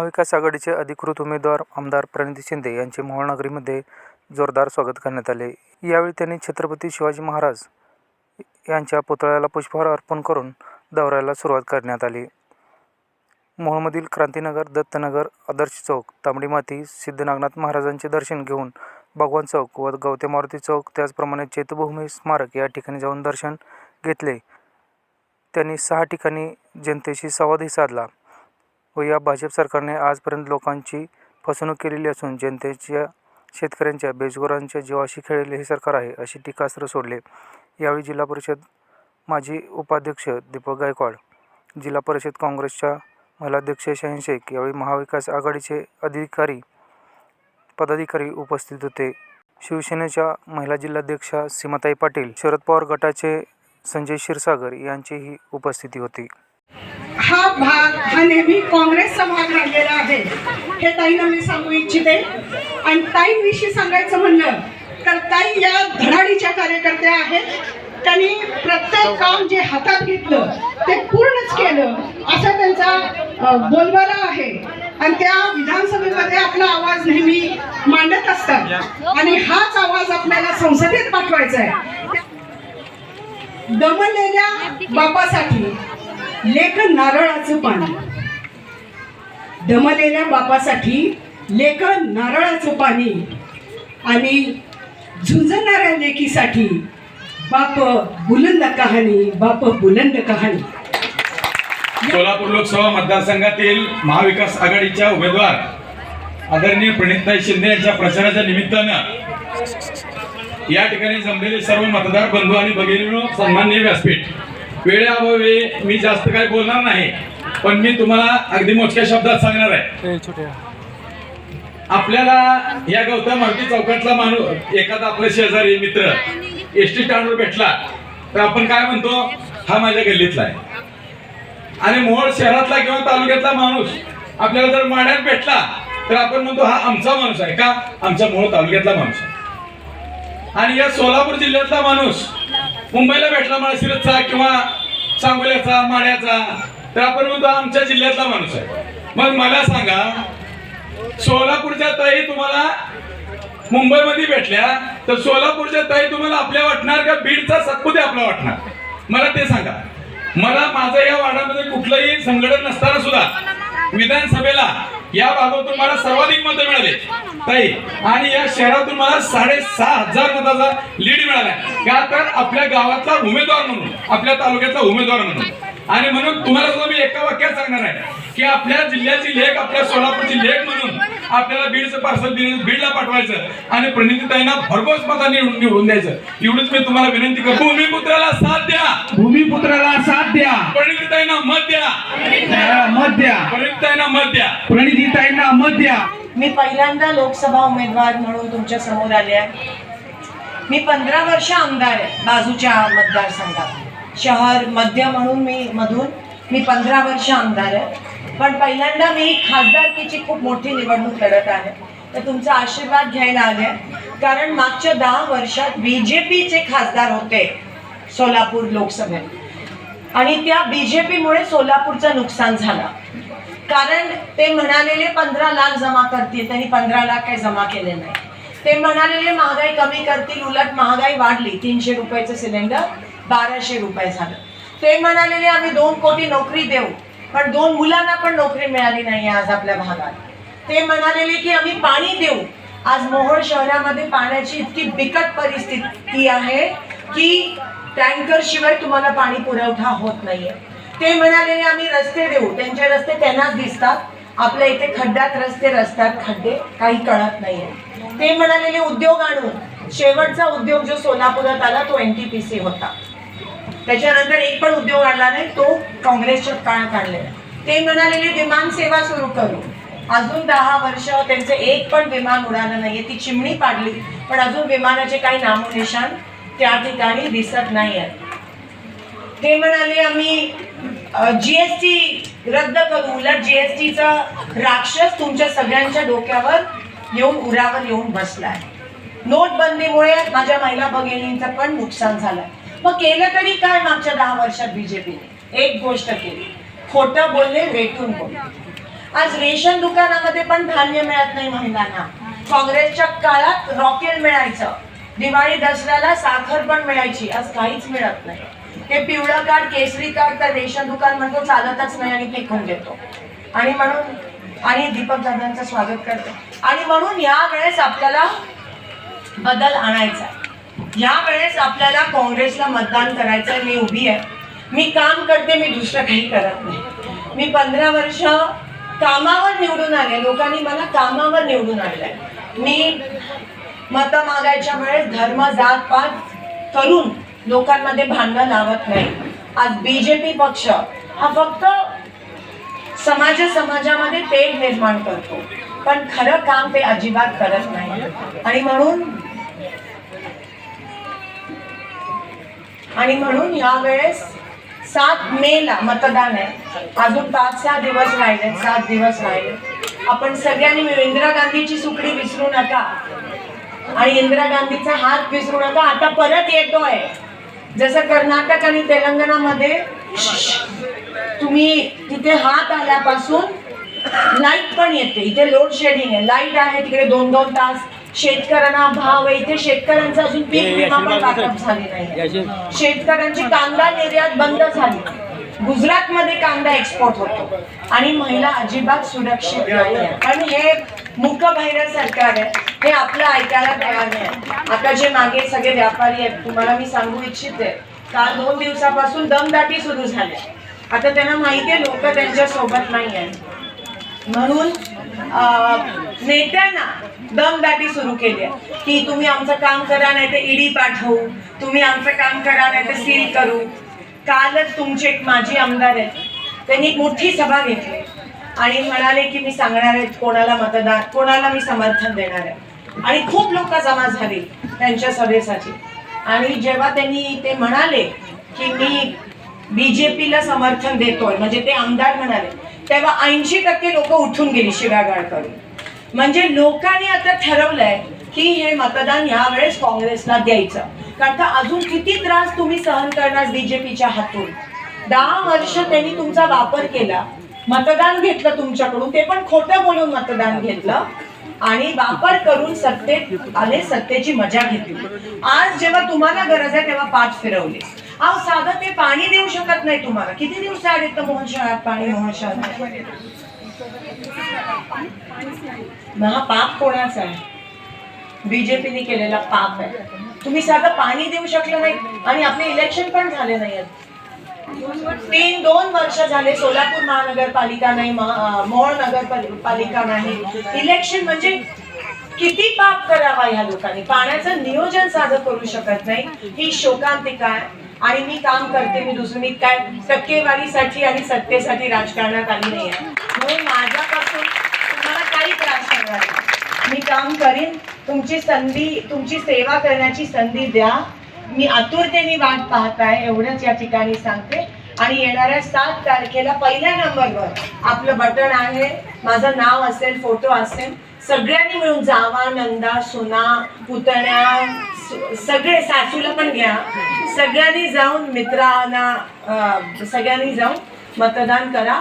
महाविकास आघाडीचे अधिकृत उमेदवार आमदार प्रणिती शिंदे यांचे मोहोळनगरीमध्ये जोरदार स्वागत करण्यात आले. यावेळी त्यांनी छत्रपती शिवाजी महाराज यांच्या पुतळ्याला पुष्पहार अर्पण करून दौऱ्याला सुरुवात करण्यात आली. मोहोळमधील क्रांतीनगर दत्तनगर आदर्श चौक तांबडी माती सिद्धनागनाथ महाराजांचे दर्शन घेऊन भगवान चौक व गवते मारुती चौक त्याचप्रमाणे चैत्यभूमी स्मारक या ठिकाणी जाऊन दर्शन घेतले. त्यांनी सहा ठिकाणी जनतेशी संवादही साधला. व या भाजप सरकारने आजपर्यंत लोकांची फसवणूक केलेली असून जनतेच्या शेतकऱ्यांच्या बेजगोरांच्या जीवाशी खेळलेले हे सरकार आहे अशी टीकास्त्र सोडले. यावेळी जिल्हा परिषद माजी उपाध्यक्ष दीपक गायकवाड जिल्हा परिषद काँग्रेसच्या महिलाध्यक्ष शाहीन शेख यावेळी महाविकास आघाडीचे अधिकारी पदाधिकारी उपस्थित होते. शिवसेनेच्या महिला जिल्हाध्यक्षा सीमाताई पाटील शरद पवार गटाचे संजय क्षीरसागर यांचीही उपस्थिती होती. हा भाग हा नेहमी काँग्रेसचा भाग राहिलेला आहे. हे ताईंना मी सांगू इच्छिते. आणि ताईंविषयी सांगायचं म्हणलं तर ताई या धडाडीच्या कार्यकर्त्या आहेत. त्यांनी प्रत्येक काम जे हातात घेतलं ते पूर्णच केलं. असा त्यांचा बोलबाला आहे. आणि त्या विधानसभेमध्ये आपला आवाज नेहमी मांडत असतात. आणि हाच आवाज आपल्याला संसदेत पाठवायचा आहे. दमलेल्या बापासाठी लेख नारळाचं पाणी दमलेल्या बापासाठी लेख नारळाचं पाणी. आणि झुंजणाऱ्या लेकीसाठी बाप बुलंद कहाणी बाप बुलंद कहाणी. सोलापूर लोकसभा मतदारसंघातील महाविकास आघाडीच्या उमेदवार आदरणीय प्रणितताई शिंदे यांच्या प्रचाराच्या निमित्तानं या ठिकाणी जमलेले सर्व मतदार बंधू आणि भगिनींनो सन्माननीय व्यासपीठ. वेळेअभावी मी जास्त काही बोलणार नाही पण मी तुम्हाला अगदी मोजक्या शब्दात सांगणार आहे. आपल्याला या गौतम मारुती चौकातला माणूस एखादा आपला शेजारी मित्र एस टी स्टँडवर भेटला तर आपण काय म्हणतो? हा माझ्या गल्लीतला आहे. आणि मोहोळ शहरातला किंवा तालुक्यातला माणूस आपल्याला जर माड्यात भेटला तर आपण म्हणतो हा आमचा माणूस आहे का? आमच्या मोहोळ तालुक्यातला माणूस आहे. आणि या सोलापूर जिल्ह्यातला माणूस मुंबईला भेटला माळशिरसचा किंवा सांगोल्याचा माड्याचा तर आपण म्हणतो आमच्या जिल्ह्यातला माणूस आहे. मग मला सांगा सोलापूरच्या ताई तुम्हाला मुंबईमध्ये भेटल्या तर सोलापूरच्या ताई तुम्हाला आपल्या वाटणार का? बीडचा सत्पुते आपला वाटणार? मला ते सांगा. मला माझं या वार्डामध्ये कुठलंही संघटन नसताना सुद्धा विधानसभेला या भागातून मला सर्वाधिक मतं मिळाले. ताई आणि या शहरातून मला साडेसहा हजार मताचा लीड मिळाला का तर आपल्या गावातला उमेदवार म्हणून आपल्या तालुक्यातला उमेदवार म्हणून. आणि म्हणून तुम्हाला सुद्धा मी एका वाक्यात सांगणार आहे की आपल्या जिल्ह्याची लेख आपल्या सोलापूरची लेख म्हणून आपल्याला बीडचं पार्सल बीडला पाठवायचं आणि प्रणितीताईंना भरघोस मतांनी निवडून द्यायचं. एवढीच मी तुम्हाला विनंती करतो. भूमिपुत्राला साथ द्या. भूमिपुत्राला साथ द्या. प्रणितीताईंना मत द्या. मत द्या. प्रणितीताईंना मत द्या. प्रणितीताईंना मत द्या. मी पहिल्यांदा लोकसभा उमेदवार म्हणून तुमच्यासमोर आले आहे. मी पंधरा वर्ष आमदार आहे बाजूच्या मतदारसंघात. शहर मध्य म्हणून मी मधून मी पंधरा वर्ष आमदार आहे. पण पहिल्यांदा मी खासदारकीची खूप मोठी निवडणूक लढत आहे. तर तुमचा आशीर्वाद घ्यायला आले कारण मागच्या दहा वर्षात बी जे पीचे खासदार होते सोलापूर लोकसभेत. आणि त्या बी जे पीमुळे सोलापूरचं नुकसान झालं. कारण ते म्हणालेले पंधरा लाख जमा करतील त्यांनी पंधरा लाख काही जमा केले नाही. ते म्हणालेले महागाई कमी करतील उलट महागाई वाढली तीनशे रुपयाचं सिलेंडर बाराशे रुपये झालं. ते म्हणालेले आम्ही दोन कोटी नोकरी देऊ पण दोन मुलांना पण नोकरी मिळाली नाही आज आपल्या भागात. ते म्हणालेले की आम्ही पाणी देऊ. आज मोहोळ शहरामध्ये पाण्याची इतकी बिकट परिस्थिती आहे की टँकर शिवाय तुम्हाला पाणी पुरवठा होत नाहीये. ते म्हणाले आम्ही रस्ते देऊ. त्यांचे रस्ते त्यांनाच दिसतात. आपल्या इथे खड्ड्यात रस्ते रस्त्यात खड्डे काही कळत नाहीये. ते म्हणालेले उद्योग आणून. शेवटचा उद्योग जो सोलापुरात आला तो एन टी पी सी होता. त्याच्यानंतर एक पण उद्योग आणला नाही तो काँग्रेसच्या काळात आणलेला ते म्हणालेले विमान सेवा सुरू करू. अजून दहा वर्ष त्यांचं एक पण विमान उडालं नाहीये. ती चिमणी पाडली पण अजून विमानाचे काही नामोनिशान त्या ठिकाणी दिसत नाही आहेत ते म्हणाले आम्ही जीएसटी रद्द करू उलट जीएसटीचा राक्षस तुमच्या सगळ्यांच्या डोक्यावर येऊन उरावर येऊन बसलाय. नोटबंदीमुळे माझ्या महिला भगिनींचं पण नुकसान झालंय. मग केलं तरी काय मागच्या दहा वर्षात बीजेपीने एक गोष्ट केली. खोटं बोलले रेटून बोलले. आज रेशन दुकानामध्ये पण धान्य मिळत नाही महिलांना. काँग्रेसच्या काळात रॉकेल मिळायचं. दिवाळी दसऱ्याला साखर पण मिळायची. आज काहीच मिळत नाही. हे पिवळं कार्ड केसरी कार्ड तर रेशन दुकान म्हणतो चालतच नाही आणि फेकून देतो. आणि म्हणून आणि दीपक दादांचं स्वागत करतो. आणि म्हणून या वेळेस आपल्याला बदल आणायचा आहे. या वेळेस आपल्याला काँग्रेसला मतदान करायचं आहे मी उभी आहे. मी काम करते मी दुसरं काही करत नाही. मी पंधरा वर्ष कामावर निवडून आले. लोकांनी मला कामावर निवडून आणलंय. मी मतं मागायच्या वेळेस धर्म जात पात करून लोकांमध्ये भांडणं लावत नाही. आज बीजेपी पक्ष हा फक्त समाज समाजामध्ये तेढ निर्माण करतो. पण खरं काम ते अजिबात करत नाही. आणि म्हणून आणि म्हणून यावेळेस सात मे ला मतदान आहे. अजून पाच सहा दिवस राहिले सात दिवस राहिले. आपण सगळ्यांनी मिळून इंदिरा गांधीची सुकडी विसरू नका. आणि इंदिरा गांधीचा हात विसरू नका. आता परत येतोय. जसं कर्नाटक आणि तेलंगणामध्ये तुम्ही तिथे हात आल्यापासून लाइट पण येते. इथे लोड शेडिंग आहे. लाइट आहे तिकडे दोन दोन तास शेतकऱ्यांना भाव आहे. इथे शेतकऱ्यांचा अजून पीक विमा पण वाटप झाली नाही. शेतकऱ्यांची कांदा निर्यात बंद झाली. गुजरात मध्ये कांदा एक्सपोर्ट होतो. आणि महिला अजिबात सुरक्षित नाही आणि हे मुकबहिर सरकार आहे. हे आपलं ऐकायला तयार नाही. आता जे मागे सगळे व्यापारी आहेत तुम्हाला मी सांगू इच्छिते काल दोन दिवसापासून दमदाटी सुरू झाली आता त्यांना माहिती आहे लोक त्यांच्यासोबत नाही आहेत म्हणून नेत्यांना दमदाटी सुरू केली आहे. की तुम्ही आमचं काम करा नाही तर ईडी पाठवू. तुम्ही आमचं काम करा नाही तर सील करू. कालच तुमचे एक माजी आमदार आहेत त्यांनी एक मोठी सभा घेतली. आणि म्हणाले की मी सांगणार आहेत कोणाला मतदान कोणाला मी समर्थन देणार आहे. आणि खूप लोक जमा झाली त्यांच्या सभेसाठी. आणि जेव्हा त्यांनी ते म्हणाले की मी बीजेपीला समर्थन देतोय म्हणजे ते आमदार म्हणाले तेव्हा ऐंशी टक्के लोक उठून गेली शिव्यागाळ करून म्हणजे लोकांनी आता ठरवलंय की हे मतदान यावेळेस काँग्रेसला द्यायचं. कारण का अजून किती त्रास तुम्ही सहन करणार बीजेपीच्या हातून? दहा वर्ष त्यांनी तुमचा वापर केला मतदान घेतलं तुमच्याकडून ते पण खोटं बोलून मतदान घेतलं. आणि वापर करून सत्तेत आले सत्तेची मजा घेतली. आज जेव्हा तुम्हाला गरज आहे तेव्हा पाठ फिरवली. अहो साधं ते पाणी देऊ शकत नाही तुम्हाला. किती दिवस आड येतं मोहन शहरात पाणी मोहन शहरात पाप कोणाचा आहे? बीजेपीने केलेला पाप आहे. तुम्ही साधं पाणी देऊ शकलं नाही आणि आपले इलेक्शन पण झाले नाही तीन दोन वर्ष झाले सोलापूर महानगरपालिका नाही महा- मोहोळ नगरपालिका नाही. इलेक्शन म्हणजे किती पाप करावा ह्या लोकांनी? पाण्याचं नियोजन साधं करू शकत नाही. ही शोकांतिका आहे. आणि मी काम करते मी दुसरं मी काय टक्केवारीसाठी आणि सत्तेसाठी राजकारणात आली नाही आहे. म्हणून माझ्यापासून तुम्हाला काही त्रास होणार मी काम करीन. तुमची संधी तुमची सेवा करण्याची संधी द्या. मी आतुरतेने वाट पाहत आहे एवढंच या ठिकाणी सांगते. आणि येणाऱ्या सात तारखेला पहिल्या नंबरवर आपलं बटन आहे. माझं नाव असेल फोटो असेल सगळ्यांनी मिळून जावा नंदा सुना पुतण्या सगळे सासूला पण घ्या. सगळ्यांनी जाऊन मित्रांना सगळ्यांनी जाऊन मतदान करा.